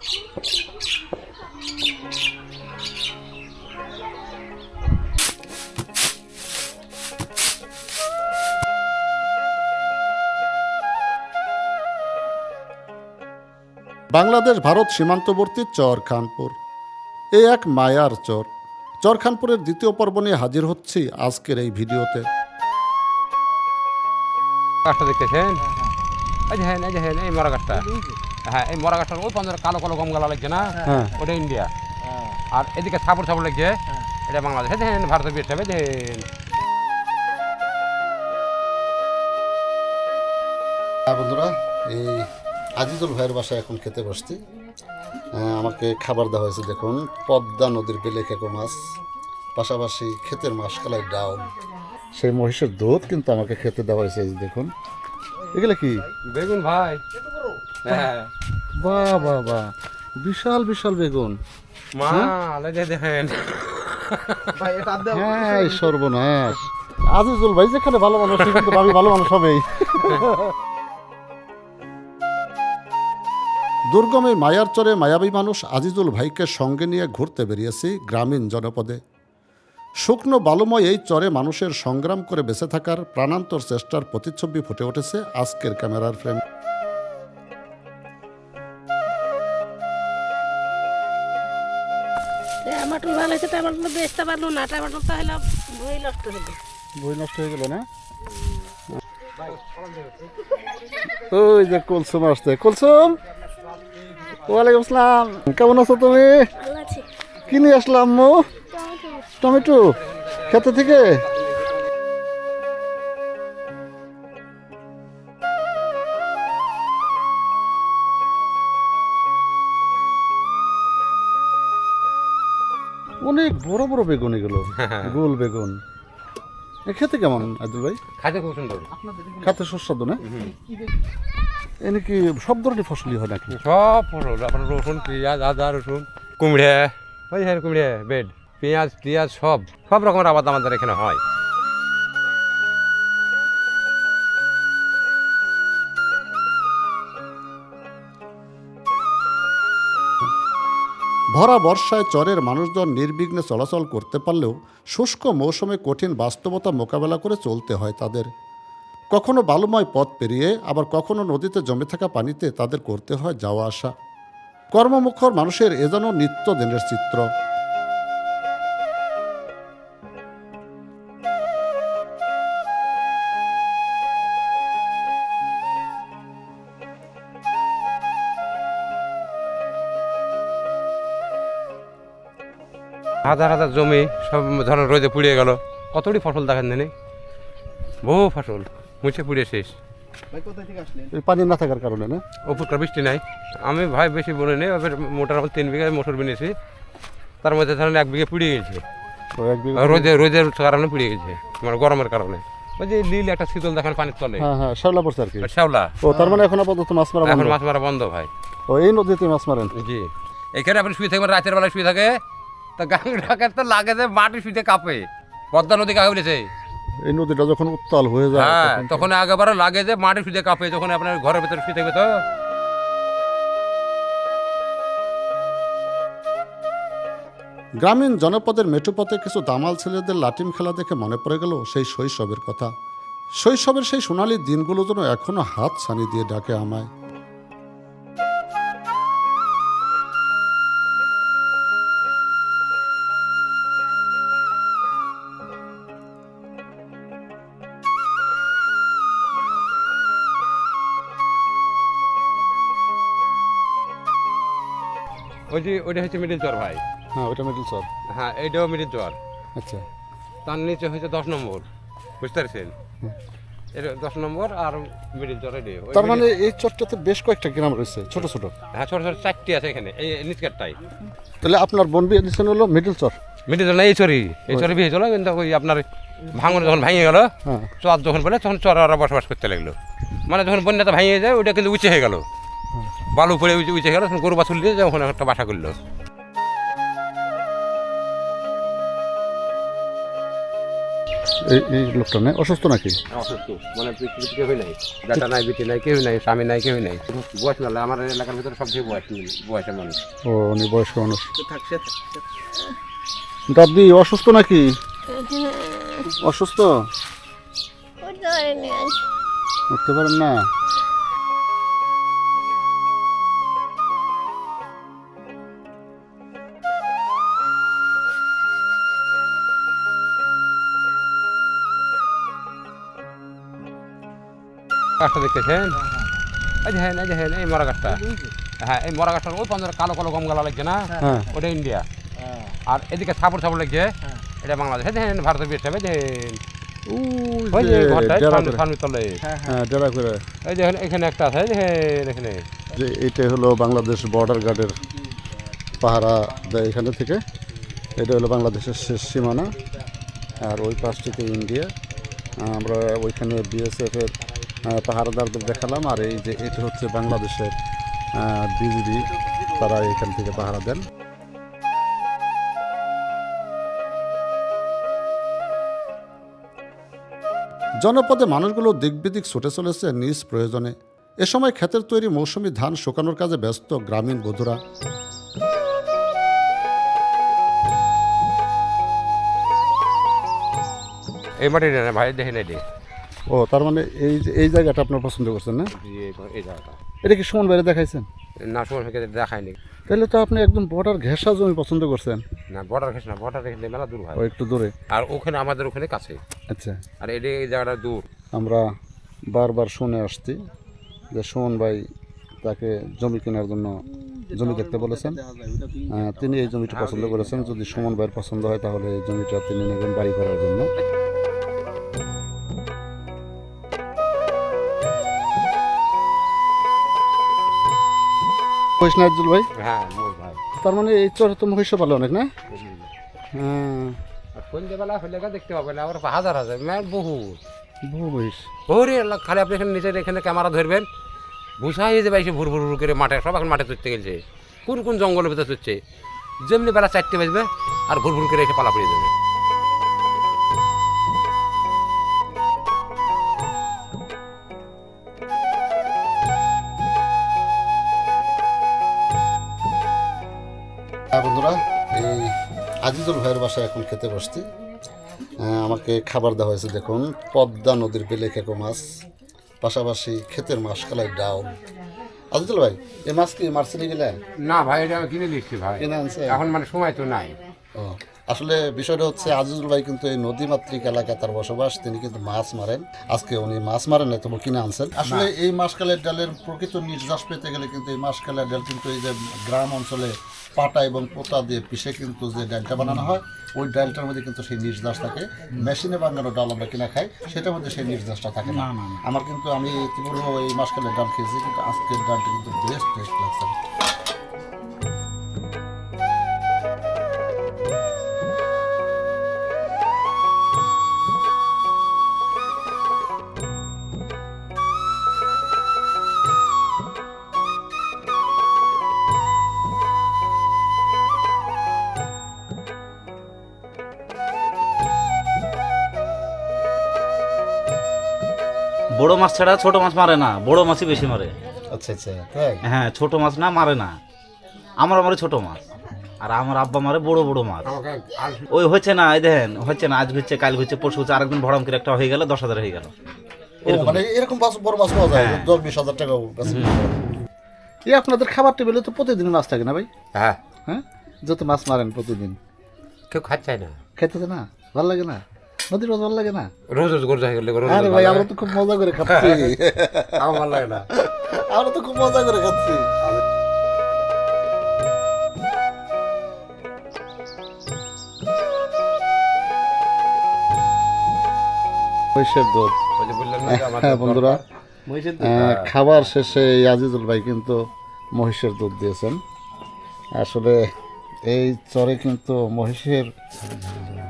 বাংলাদেশ ভারত সীমান্তবর্তী চর খানপুর। এ এক মায়ার চর। চর খানপুরের দ্বিতীয় পর্ব নিয়ে হাজির হচ্ছি আজকের এই ভিডিওতে। গাছটা দেখতেছেন? এই হ্যাঁ এই হ্যাঁ এই মরা গাছটা হ্যাঁ এই মরা গাছটার ওই পঞ্চাশ কালো কালো গম গালা লাগছে না? হ্যাঁ। ওটা ইন্ডিয়া আর এদিকে সাপড় সাপড় লাগছে। এটা বাংলাদেশ। দেখেন ভারতের বিয়েটা দেখেন হ্যাঁ বন্ধুরা এই আজিজুল ভাইয়ের বাসায় এখন খেতে বসছি। আমাকে খাবার দেওয়া হয়েছে দেখুন পদ্মা নদীর বেলে খেকো মাছ পাশাপাশি ক্ষেতের মাসকালাই ডাউল সেই মহিষের দুধ কিন্তু আমাকে খেতে দেওয়া হয়েছে দেখুন। এগুলো কি? বেগুন ভাই। হ্যাঁ। বাহ বাহ বাহ। বিশাল বিশাল বেগুন। দেখেন হ্যাঁ সর্বনাশ। আজিজুল ভাই যেখানে ভালো মানুষ সেখানে ভালো মানুষ হবেই। দুর্গম মায়ার চরে মায়াবী মানুষ আজিজুল ভাইকে সঙ্গে নিয়ে ঘুরতে বেরিয়েছি গ্রামীণ জনপদে। শুকনো বালুময় এই চরে মানুষের সংগ্রাম করে বেঁচে থাকার প্রাণান্তর চেষ্টার প্রতিচ্ছবি ফুটে উঠেছে আজকের ক্যামেরার ফ্রেম। টমাটো ভালো হয়েছে টমাটো বেচতে পারল না টামাটুর তো হলো বই নষ্ট হলো বই নষ্ট হয়ে গেল না? ওই যে কুলসুম আসছে। কুলসুম ওয়ালাইকুম আসসালাম। কেমন আছো তুমি? কিনে কি নিয়ে আসলাম আম্মু? টমেটো? খেতে থেকে? বড় বড় বেগুন এগুলো। গোল বেগুন। খেতে কেমন আদুল ভাই? খেতে খুব সুন্দর। খেতে সুস্বাদু না? এনে কি সব ধরনের ফসলই হয় নাকি? সব ফসল আপনার রসুন পেঁয়াজ আদা রসুন কুমড়ে ওই হ্যাঁ কুমড়ে বেড পেঁয়াজ টিয়াজ সব সব রকমের আবাদ আমাদের এখানে হয়। ভরা বর্ষায় চরের মানুষজন নির্বিঘ্নে চলাচল করতে পারলেও শুষ্ক মৌসুমে কঠিন বাস্তবতা মোকাবেলা করে চলতে হয় তাদের। কখনো বালুময় পথ পেরিয়ে, আবার কখনো নদীতে জমে থাকা পানিতে তাদের করতে হয় যাওয়া আসা। কর্মমুখর মানুষের এ যেন নিত্যদিনের চিত্র। হাজার হাজার জমি সব ধরেন রোদে পুড়িয়ে গেল। কতটি ফসল দেখেন জানি বহু ফসল মুছে পুড়িয়ে শেষ। পানি না থাকার কারণে না? উপরকার বৃষ্টি নাই। আমি ভাই বেশি বলে নেই এবার মোটার তিন বিঘা মোটর বিনেছি। তার মধ্যে ধরেন এক বিঘে পুড়িয়ে গেছে। রোদে রোদের কারণে পুড়িয়ে গেছে মানে গরমের কারণে। ওই যে লীল একটা শীতল দেখেন পানির তলে। হ্যাঁ হ্যাঁ শ্যাওলা পড়ছে আর কি। শ্যাওলা। ও তার মানে এখন আপাতত মাছ মারা এখন মাছ মারা বন্ধ ভাই। ও এই নদীতে মাছ মারেন? জি। এখানে আপনি শুয়ে থাকবেন রাতের বেলায় শুয়ে থাকে। তা গাং তো লাগে যে মাটি শুয়ে কাঁপে। পদ্মা নদী কাকে বলেছে? এই নদীটা যখন উত্তাল হয়ে যায় হ্যাঁ তখন- তখন আগেবারে লাগে যে মাটি শুয়ে কাঁপে যখন আপনার ঘরের ভিতরে শুয়ে থাকবে তো। গ্রামীণ জনপদের মেঠোপথে কিছু দামাল ছেলেদের লাটিম খেলা দেখে মনে পড়ে গেল সেই শৈশবের কথা। শৈশবের সেই সোনালি দিনগুলো যেন এখনও হাত ছানি দিয়ে ডাকে আমায়। ওই যে ওইটা হচ্ছে মিডিল জ্বর ভাই। হ্যাঁ ওইটা মিডল সর হ্যাঁ এইটাও মিডিল জ্বর আচ্ছা। তার নিচে হচ্ছে দশ নম্বর। বুঝতে পারছেন? এটা দশ নম্বর আর মিডিল জ্বর এটাই। তার মানে এই চরটাতে বেশ কয়েকটা গ্রাম রয়েছে ছোট ছোট। হ্যাঁ ছোট ছোট চারটি আছে এখানে এই নিচকারটাই। তাহলে আপনার বন বিয়ে দিচ্ছেন হলো মিডল চর? মিডিল জ্বর না এই চরি এই চরি বিয়ে চলো কিন্তু ওই আপনার ভাঙন যখন ভেঙে গেল হ্যাঁ। চর যখন বলে তখন চর চরারা বসবাস করতে লাগল। মানে যখন বন্যাটা ভেঙে যায় ওইটা কিন্তু উঁচে হয়ে গেল। বালু পড়ে উঁচে গেল গরু বাছুর দিয়ে ওখানে একটা বাসা করল। এই এই লোকটা নেই অসুস্থ নাকি? অসুস্থ। মানে পৃথিবীতে কেউ নাই। বেটা নাই বেটি নাই কেউ নাই স্বামী নাই কেউ নাই। বয়স মেলা আমার এলাকার ভিতরে সবচেয়ে বয়স বয়সের মানুষ। ও উনি বয়স্ক মানুষ। দাদি অসুস্থ নাকি? অসুস্থ? উঠতে পারেন না? গাছটা দেখতেছেন? এই যে হ্যাঁ এই যে হ্যাঁ এই মরা গাছটা হ্যাঁ এই মরা গাছটা ওই পঞ্চাশ কালো কালো গম গালা লাগছে না? হ্যাঁ। ওটা ইন্ডিয়া। আর এদিকে সাপড় সাপড় লাগছে। এটা বাংলাদেশ। এই দেখেন ভারতের বিয়ে ওই যে ঘরটা সামনে তলে হ্যাঁ ডেরা করে। এই যে এখানে একটা আছে এখানে। যে এইটাই হলো বাংলাদেশ বর্ডার গার্ডের পাহারা দেয় এখানে থেকে। এটা হলো বাংলাদেশের শেষ সীমানা। আর ওই পাশটিতে ইন্ডিয়া। আমরা ওইখানে বিএসএফ এর আহ, পাহারাদারদের দেখালাম, আর এই যে এটা হচ্ছে বাংলাদেশের বিজিবি, তারা এখান থেকে পাহারা দেন। জনপদে মানুষগুলো দিকবিদিক ছুটে চলেছে নিজ প্রয়োজনে। এ সময় ক্ষেতের তৈরি মৌসুমি ধান শুকানোর কাজে ব্যস্ত গ্রামীণ বধুরা। এই মাটিটা না ভাই দেখেন এটি ও তার মানে এই যে এই জায়গাটা আপনার পছন্দ করছেন না? এই- এই জায়গাটা। এটা কি সমান বাইরে দেখাইছেন? না সময় থেকে দেখায়নি তাহলে তো আপনি একদম বর্ডার ঘেঁষা জমি পছন্দ করছেন। না বর্ডার ঘেস না বর্ডার এখানে মেলা দূর হয়। ও একটু দূরে। আর ওখানে আমাদের ওখানে কাছে। আচ্ছা। আর এটি এই জায়গাটা দূর। আমরা বারবার শুনে আসছি যে সুমন ভাই তাকে জমি কেনার জন্য জমি দেখতে বলেছেন। তিনি এই জমিটা পছন্দ করেছেন। যদি সুমন ভাইয়ের পছন্দ হয় তাহলে এই জমিটা তিনি নেবেন বাড়ি করার জন্য। নাজুল ভাই? হ্যাঁ ভাই। তার মানে এই চরে তো মহিষ পালে অনেক না? হ্যাঁ। সন্ধ্যেবেলা হলে দেখতে পাবেন আবার হাজার হাজার ম্যাম বহুত। বহু মহিষ বহুরে খালি আপনি এখানে নিচে এখানে ক্যামেরা ধরবেন বুঝাই যাবে এসে ভুর ভুর ভুর করে মাঠে সব এখন মাঠে চড়তে গেছে কোন কোন জঙ্গলের ভিতরে চড়ছে যেমনি বেলা চারটে বাজবে আর ভুর ভুর করে এসে পালা পড়ে যাবে। আজিজুল ভাইয়ের বাসায় এখন খেতে বসছি। আমাকে খাবার দেওয়া হয়েছে দেখুন পদ্মা নদীর বেলে কেকো মাছ পাশাপাশি ক্ষেতের মাছ কালাই ডাউল আজিজুল ভাই এই মাছ কি মার্সেলি গেলে না ভাই এটা আমি কিনে দিচ্ছি ভাই। কিনে আনছে এখন মানে সময় তো নাই। ও, আসলে বিষয়টা হচ্ছে আজিজুল ভাই কিন্তু এই নদীমাতৃক এলাকায় তার বসবাস তিনি কিন্তু মাছ মারেন। আজকে উনি মাছ মারেন না তবু কিনে আনছেন। আসলে এই মাসকালের ডালের প্রকৃত নির্যাস পেতে গেলে কিন্তু এই মাসকালের ডাল কিন্তু এই যে গ্রাম অঞ্চলে পাটা এবং পোতা দিয়ে পিষে কিন্তু যে ডালটা বানানো হয় ওই ডালটার মধ্যে কিন্তু সেই নির্যাস থাকে। মেশিনে বানানো ডাল আমরা কিনা খাই সেটার মধ্যে সেই নির্যাসটা থাকে না। আমার কিন্তু আমি ইতিপূর্বে এই মাসকালের ডাল খেয়েছি কিন্তু আজকের ডালটা কিন্তু বেস্ট টেস্ট লাগছে। মাছ ছাড়া ছোট মাছ মারে না বড় মাছই বেশি মারে। আচ্ছা আচ্ছা তাই? হ্যাঁ ছোট মাছ না মারে না। আমার মারে ছোট মাছ আর আমার আব্বা মারে বড় বড় মাছ। ওই হচ্ছে না এই দেখেন হচ্ছে না আজ হচ্ছে কাল হচ্ছে পরশু হচ্ছে আরেকদিন ভড়াম করে একটা হয়ে গেল দশ হাজার হয়ে গেল। মানে এরকম মাছ বড় মাছ পাওয়া যায় দশ বিশ হাজার টাকা এই আপনাদের খাবার টেবিলে তো প্রতিদিন মাছ থাকে না ভাই? হ্যাঁ। হ্যাঁ? যত মাছ মারেন প্রতিদিন। কেউ খাচ্ছে না। খেতে না ভালো লাগে না? নদীর মাছ ভালো লাগে না? রোজ রোজ গেলে আরে ভাই আমরা তো খুব মজা করে খাচ্ছি। আমার ভালো লাগে না। আমরা তো খুব মজা করে খাচ্ছি। মহিষের দুধ। হ্যাঁ বন্ধুরা আহ, খাবার শেষে এই আজিজুল ভাই কিন্তু মহিষের দুধ দিয়েছেন। আসলে এই চরে কিন্তু মহিষের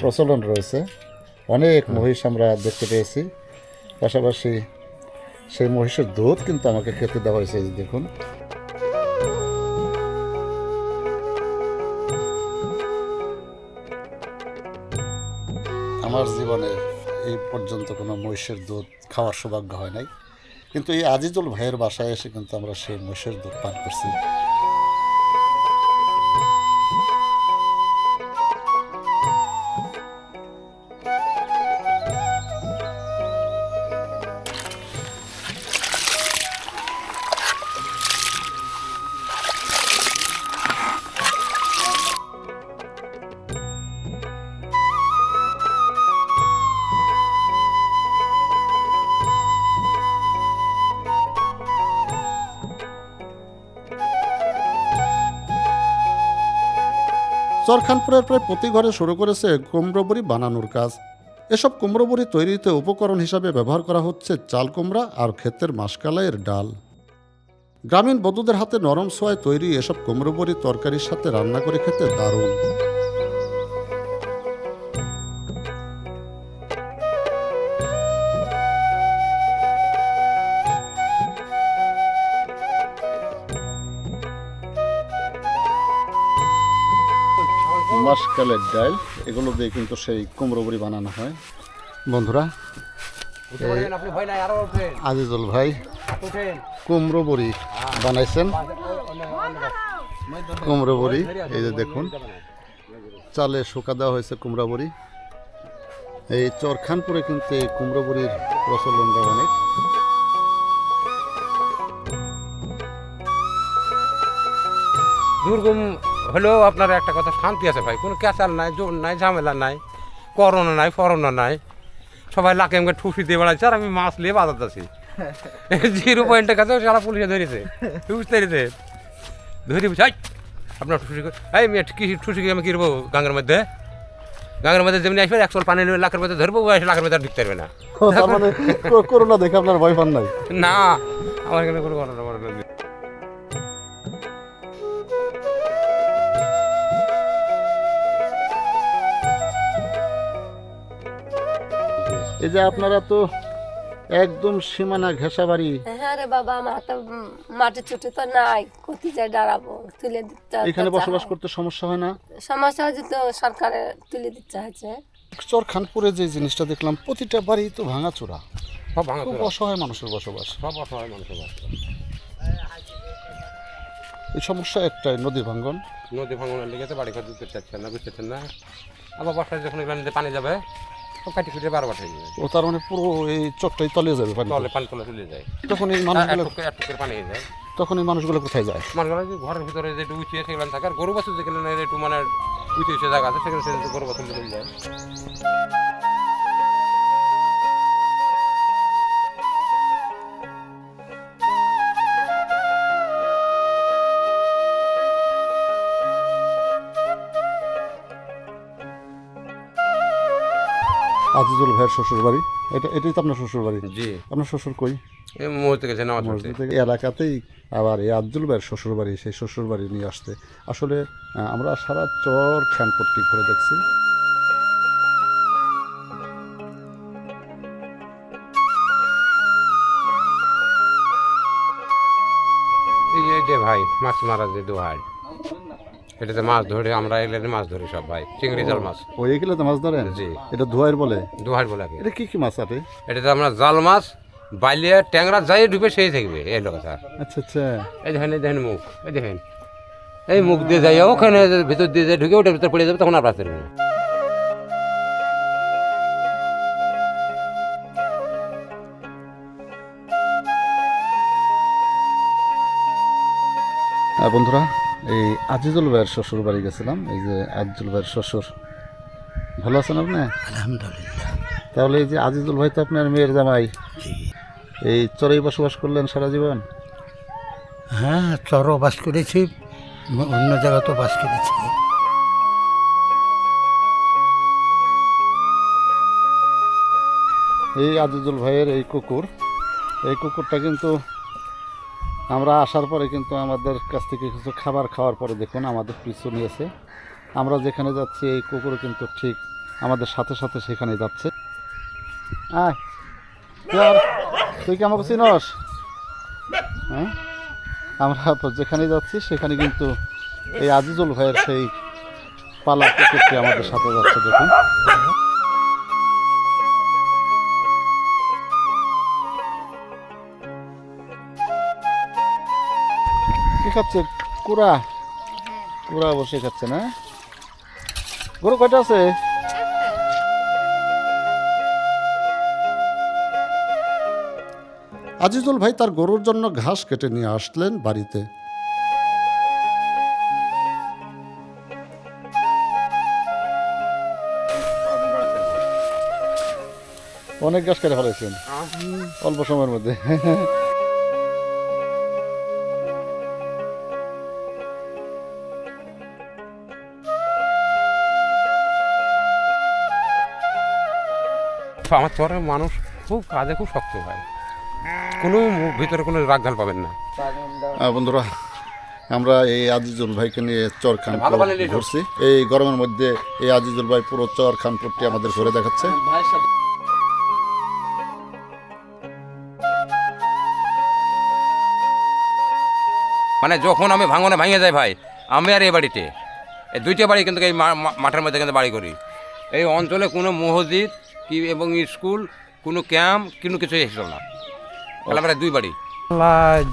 প্রচলন রয়েছে। অনেক মহিষ আমরা দেখতে পেয়েছি। পাশাপাশি সেই মহিষের দুধ কিন্তু আমাকে খেতে দেওয়া হয়েছে দেখুন। আমার জীবনে এই পর্যন্ত কোনো মহিষের দুধ খাওয়ার সৌভাগ্য হয় নাই। কিন্তু এই আজিজুল ভাইয়ের বাসায় এসে কিন্তু আমরা সেই মহিষের দুধ পান করছি। চরখানপুরের প্রায় প্রতি ঘরে শুরু করেছে কুমড়োবড়ি বানানোর কাজ। এসব কুমড়োবড়ি তৈরিতে উপকরণ হিসাবে ব্যবহার করা হচ্ছে চাল কুমড়া আর ক্ষেতের মাসকালাইয়ের ডাল। গ্রামীণ বধূদের হাতে নরম সোয়ায় তৈরি এসব কুমড়োবড়ি তরকারির সাথে রান্না করে খেতে দারুণ। মাসকালের ডাল এগুলো দিয়ে কিন্তু সেই কুমড়োবড়ি বানানো হয়। বন্ধুরা আজিজুল ভাই কুমড়ো বড়ি বানাইছেন। কুমড়ো বড়ি এই যে দেখুন চালে শুকা দেওয়া হয়েছে কুমড়া বড়ি। এই চরখানপুরে কিন্তু এই কুমড়ো বড়ির প্রচলনটা অনেক। দুর্গম হলেও আপনার একটা কথা শান্তি আছে ভাই। কোনো ক্যাচাল নাই জোর নাই ঝামেলা নাই করোনা নাই ফরোনা নাই। সবাই লাকে আমাকে ঠুসি দিয়ে বেড়াচ্ছে আর আমি মাছ নিয়ে বাজার যাচ্ছি। জিরো পয়েন্টের কাছে সারা পুলিশে ধরেছে বুঝতে পেরেছে ধরি বুঝাই আপনার ঠুসি এই মেয়ে কি ঠুসি আমি কিনবো গাঙ্গের মধ্যে? গাঙ্গের মধ্যে যেমনি আসবে একশো পানি নেবে লাখের মধ্যে ধরবো এসে লাখের মধ্যে আর ঢুকতে পারবে না। মানে করোনা দেখে আপনার ভয় পান নাই? না আমার এখানে কোনো ঘটনা এই যে আপনারা তো একদম সীমানা ঘেঁষা বাড়ি হ্যাঁ রে বাবা আমার তো মাটি চুটি তো নাই কোথায় যাই দাঁড়াবো তুলে দিতে এখানে বসবাস করতে সমস্যা হয় না? সমস্যা হচ্ছে তো সরকারে তুলে দিতে হয়েছে। চরখানপুরে যে জিনিসটা দেখলাম প্রতিটা বাড়ি তো ভাঙাচোরা। সব ভাঙা খুব অসহায় মানুষের বসবাস। সব অসহায় মানুষের বাস এই সমস্যা একটাই নদী ভাঙ্গন নদী ভাঙনের লেগেছে বাড়ি ঘর দিতে চাচ্ছেন না বুঝতেছেন না? আবার বর্ষায় যখন নদীতে পানি যাবে সব কাটি কুটে বারবার যাবে ও তার মানে পুরো এই চটটাই তলে যাবে পানি তলে পানি তলে চলে যায়। তখন এই মানুষগুলো একটু পানি হয়ে যায়। তখন এই মানুষগুলো কোথায় যায়? মানুষগুলো ঘরের ভিতরে যে উঁচিয়ে সেগুলো থাকে। আর গরু বাছুর যেখানে একটু মানে উঁচু উঁচু জায়গা আছে সেখানে সেখানে গরু বাছুর যায়। আজিজুল ভাইয়ের শ্বশুর বাড়ি এটা এটাই তো আপনার শ্বশুর বাড়ি জি। আপনার শ্বশুর কই? এই মুহূর্তে গেছে নামাজ পড়তে। মসজিদ থেকে এলাকাতেই আবার এই আব্দুল ভাইয়ের শ্বশুর বাড়ি সেই শ্বশুর বাড়ি নিয়ে আসতে আসলে আমরা সারা চর ফ্যানপট্টি ঘুরে দেখছি। এই যে- এই যে ভাই মাছ মারা যে দোহার। এটাতে মাছ ধরে আমরা এলে মাছ ধরি সব ভাই চিংড়ি জাল মাছ। ওই এগুলো তো মাছ ধরেন? জি। এটা ধোয়ার বলে? দোহার বলে এটা কি কি মাছ আছে এটাতে আমরা জাল মাছ বাইলিয়া ট্যাংরা যাই ঢুকে সেই থাকবে এই লোক স্যার আচ্ছা আচ্ছা। এই দেখেন এই দেখেন মুখ এই দেখেন। এই মুখ দিয়ে যাই ওখানে ভিতর দিয়ে যাই ঢুকে ওটার ভিতর পড়ে যাবে তখন আর বাঁচতে পারবে বন্ধুরা এই আজিজুল ভাইয়ের শ্বশুর বাড়ি গেছিলাম এই যে আজিজুল ভাইয়ের শ্বশুর। ভালো আছেন আপনি? আলহামদুলিল্লাহ। তাহলে এই যে আজিজুল ভাই তো আপনার মেয়ের জামাই। এই চরেই বসবাস করলেন সারা জীবন? হ্যাঁ চরও বাস করেছি অন্য জায়গাতেও বাস করেছি। এই আজিজুল ভাইয়ের এই কুকুর এই কুকুরটা কিন্তু আমরা আসার পরে কিন্তু আমাদের কাছ থেকে কিছু খাবার খাওয়ার পরে দেখুন আমাদের পিছু নিয়েছে। আমরা যেখানে যাচ্ছি, এই কুকুর কিন্তু ঠিক আমাদের সাথে সাথে সেখানে যাচ্ছে। তুই কি আমাকে চিনস? হ্যাঁ? আমরা তো যেখানে যাচ্ছি, সেখানে কিন্তু এই আজিজুল ভাইয়ের সেই পালা কুকুরটি আমাদের সাথে যাচ্ছে, দেখুন। খাচ্ছে? কুড়া। কুড়া বসে খাচ্ছে না? গরু কয়টা আছে? আজিজুল ভাই তার গরুর জন্য ঘাস কেটে নিয়ে আসলেন বাড়িতে। অনেক ঘাস কেটে ফেলেছেন। অল্প সময়ের মধ্যে। আমার চরের মানুষ খুব কাজে খুব শক্ত ভাই কোনো ভিতরে কোনো রাগঢাল পাবেন না। বন্ধুরা আমরা এই আজিজুল ভাইকে নিয়ে চর খানপুর। ঘুরছি। এই গরমের মধ্যে এই আজিজুল ভাই পুরো চর খানপুরটি আমাদের ঘুরে দেখাচ্ছে। মানে যখন আমি ভাঙনে ভাঙে যাই ভাই আমি আর এই বাড়িতে। এই দুইটা বাড়ি কিন্তু এই মাঠের মধ্যে কিন্তু বাড়ি করি। এই অঞ্চলে কোনো মসজিদ কি এবং স্কুল কোনো ক্যাম্প কোনো কিছু এসেছিল না। তাহলে আমরা দুই বাড়ি।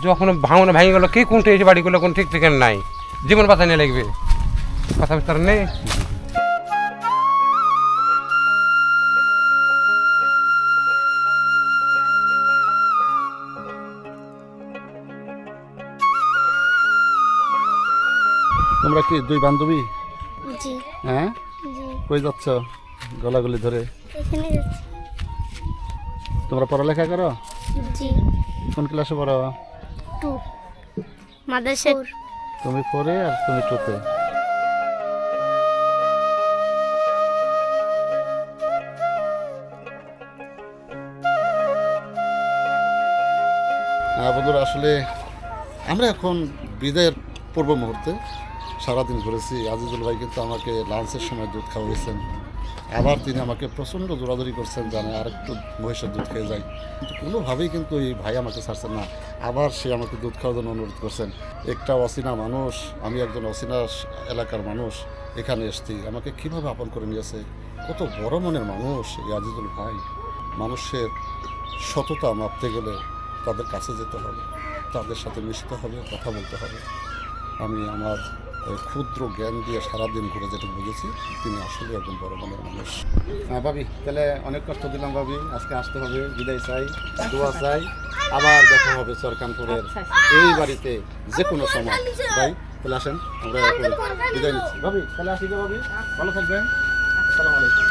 যখন ভাঙনে ভেঙে গেলো কে কোনটা এসে বাড়িগুলো কোন ঠিক ঠিকানা নাই। জীবন পাতা নিয়ে লাগবে। কথা বিস্তার নেই তোমরা কি দুই বান্ধবী? জি। হ্যাঁ? জি। কই যাচ্ছ গলাগুলি ধরে? এখানে যাচ্ছি। তোমরা পড়ালেখা করো? জি। কোন ক্লাসে পড়ো? টু। মাদ্রাসা তুমি পড়ে আর তুমি টুতে হ্যাঁ বন্ধুরা আসলে আমরা এখন বিদায়ের পূর্ব মুহূর্তে সারাদিন ঘুরেছি। আজিজুল ভাই কিন্তু আমাকে লাঞ্চের সময় দুধ খাওয়াইছেন। আবার তিনি আমাকে প্রচণ্ড দৌড়াদৌড়ি করছেন জানে আর একটু মহিষের দুধ খেয়ে যাই। কিন্তু কোনোভাবেই কিন্তু এই ভাই আমাকে ছাড়ছেন না। আবার সে আমাকে দুধ খাওয়ার জন্য অনুরোধ করছেন। একটা অচেনা মানুষ, আমি একজন অচেনা এলাকার মানুষ, এখানে এসছি। আমাকে কীভাবে আপন করে নিয়েছে কত বড় মনের মানুষ এই আজিজুল ভাই। মানুষের সততা মাপতে গেলে তাদের কাছে যেতে হবে, তাদের সাথে মিশতে হবে, কথা বলতে হবে। আমি আমার ক্ষুদ্র জ্ঞান দিয়ে সারাদিন ঘুরে যেটা বুঝেছি তিনি আসলে একজন বড় মনের মানুষ। হ্যাঁ ভাবি তাহলে অনেক কষ্ট দিলাম ভাবি আজকে আসতে হবে বিদায় চাই দোয়া চাই আবার দেখা হবে সরকানপুরের এই বাড়িতে যে কোনো সময়। ভাই তাহলে আসেন আমরা বিদায় নিচ্ছি। ভাবি তাহলে আসি ভাবি। ভালো থাকবেন। আসসালামু আলাইকুম।